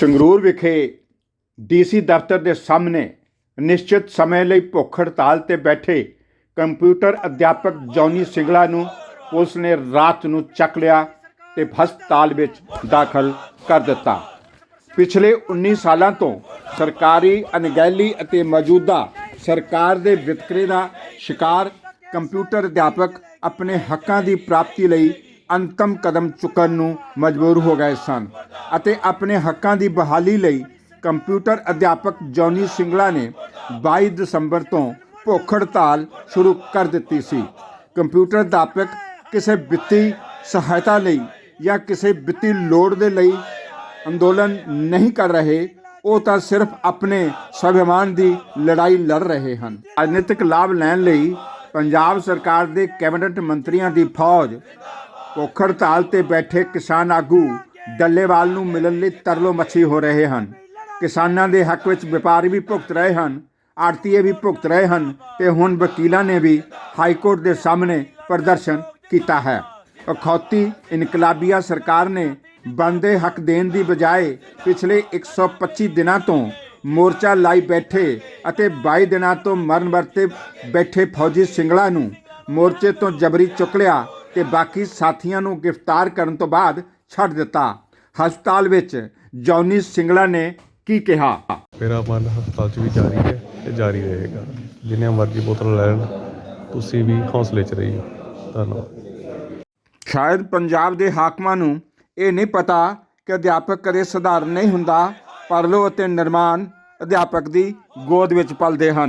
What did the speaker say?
ਸੰਗਰੂਰ ਵਿਖੇ ਡੀਸੀ ਦਫ਼ਤਰ ਦੇ ਸਾਹਮਣੇ ਨਿਸ਼ਚਿਤ ਸਮੇਂ ਲਈ ਭੁੱਖ ਹੜਤਾਲ ਤੇ ਬੈਠੇ ਕੰਪਿਊਟਰ ਅਧਿਆਪਕ ਜੌਨੀ ਸਿੰਗਲਾ ਨੂੰ ਪੁਲਿਸ ਨੇ ਰਾਤ ਨੂੰ ਚੱਕ ਲਿਆ ਤੇ ਹਸਪਤਾਲ ਵਿੱਚ ਦਾਖਲ ਕਰ ਦਿੱਤਾ। ਪਿਛਲੇ 19 ਸਾਲਾਂ ਤੋਂ ਸਰਕਾਰੀ ਅਣਗਹਿਲੀ ਅਤੇ ਮੌਜੂਦਾ ਸਰਕਾਰ ਦੇ ਵਿਤਕਰੇ ਦਾ ਸ਼ਿਕਾਰ ਕੰਪਿਊਟਰ ਅਧਿਆਪਕ ਆਪਣੇ ਹੱਕਾਂ ਦੀ ਪ੍ਰਾਪਤੀ ਲਈ ਅੰਤਮ ਕਦਮ ਚੁੱਕਣ ਨੂੰ ਮਜਬੂਰ ਹੋ ਗਏ ਸਨ। ਅਤੇ ਆਪਣੇ ਹੱਕਾਂ ਦੀ ਬਹਾਲੀ ਲਈ ਕੰਪਿਊਟਰ ਅਧਿਆਪਕ ਜੌਨੀ ਸਿੰਗਲਾ ਨੇ 22 ਦਸੰਬਰ ਤੋਂ ਭੁੱਖ ਹੜਤਾਲ ਸ਼ੁਰੂ ਕਰ ਦਿੱਤੀ ਸੀ। ਕੰਪਿਊਟਰ ਅਧਿਆਪਕ ਕਿਸੇ ਵਿੱਤੀ ਸਹਾਇਤਾ ਲਈ ਜਾਂ ਕਿਸੇ ਵਿੱਤੀ ਲੋੜ ਦੇ ਲਈ ਅੰਦੋਲਨ ਨਹੀਂ ਕਰ ਰਹੇ, ਉਹ ਤਾਂ ਸਿਰਫ ਆਪਣੇ ਸਵਾਭਿਮਾਨ ਦੀ ਲੜਾਈ ਲੜ ਰਹੇ ਹਨ। ਰਾਜਨੀਤਿਕ ਲਾਭ ਲੈਣ ਲਈ ਪੰਜਾਬ ਸਰਕਾਰ ਦੇ ਕੈਬਨਿਟ ਮੰਤਰੀਆਂ ਦੀ ਫੌਜ ਭੁੱਖ ਹੜਤਾਲ ਤੇ ਬੈਠੇ ਕਿਸਾਨ ਆਗੂ ਡੱਲੇਵਾਲ ਨੂੰ ਮਿਲਣ ਲਈ ਤਰਲੋ ਮੱਛੀ ਹੋ ਰਹੇ ਹਨ। ਕਿਸਾਨਾਂ ਦੇ ਹੱਕ ਵਿੱਚ ਵਪਾਰੀ ਵੀ ਭੁਗਤ ਰਹੇ ਹਨ, ਆੜਤੀਏ ਵੀ ਭੁਗਤ ਰਹੇ ਹਨ ਤੇ ਹੁਣ ਵਕੀਲਾਂ ਨੇ ਵੀ ਹਾਈ ਕੋਰਟ ਦੇ ਸਾਹਮਣੇ ਪ੍ਰਦਰਸ਼ਨ ਕੀਤਾ ਹੈ। ਅਖੌਤੀ ਇਨਕਲਾਬੀਆ ਸਰਕਾਰ ਨੇ ਬੰਦੇ ਹੱਕ ਦੇਣ ਦੀ ਬਜਾਏ ਪਿਛਲੇ 125 ਦਿਨਾਂ ਤੋਂ ਮੋਰਚਾ ਲਾਈ ਬੈਠੇ ਅਤੇ 22 ਦਿਨਾਂ ਤੋਂ ਮਰਨ ਵਰਤੇ ਬੈਠੇ ਫੌਜੀ ਸਿੰਗਲਾ ਨੂੰ ਮੋਰਚੇ ਤੋਂ ਜਬਰੀ ਚੁੱਕ ਲਿਆ ਤੇ ਬਾਕੀ ਸਾਥੀਆਂ ਨੂੰ ਗ੍ਰਿਫਤਾਰ ਕਰਨ ਤੋਂ ਬਾਅਦ ਛੱਡ ਦਿੱਤਾ। ਹਸਪਤਾਲ ਵਿੱਚ ਜੌਨੀ ਸਿੰਗਲਾ ਨੇ ਕੀ ਕਿਹਾ? ਮੇਰਾ ਮਨ ਹਸਪਤਾਲ 'ਚ ਵੀ ਜਾਰੀ ਹੈ ਤੇ ਜਾਰੀ ਰਹੇਗਾ। ਜਿੰਨੀਆਂ ਮਰਜ਼ੀ ਬੋਤਲ ਲੈਣ ਤੁਸੀਂ ਵੀ ਹੌਸਲੇ 'ਚ ਰਹੀਓ। ਧੰਨਵਾਦ। ਸ਼ਾਇਦ ਪੰਜਾਬ ਦੇ ਹਾਕਮਾਂ ਨੂੰ ਇਹ ਨਹੀਂ ਪਤਾ ਕਿ ਅਧਿਆਪਕ ਕਦੇ ਸਧਾਰਨ ਨਹੀਂ ਹੁੰਦਾ ਪਰਲੋ ਅਤੇ ਨਿਰਮਾਣ ਅਧਿਆਪਕ ਦੀ ਗੋਦ ਵਿੱਚ ਪਲਦੇ ਹਨ।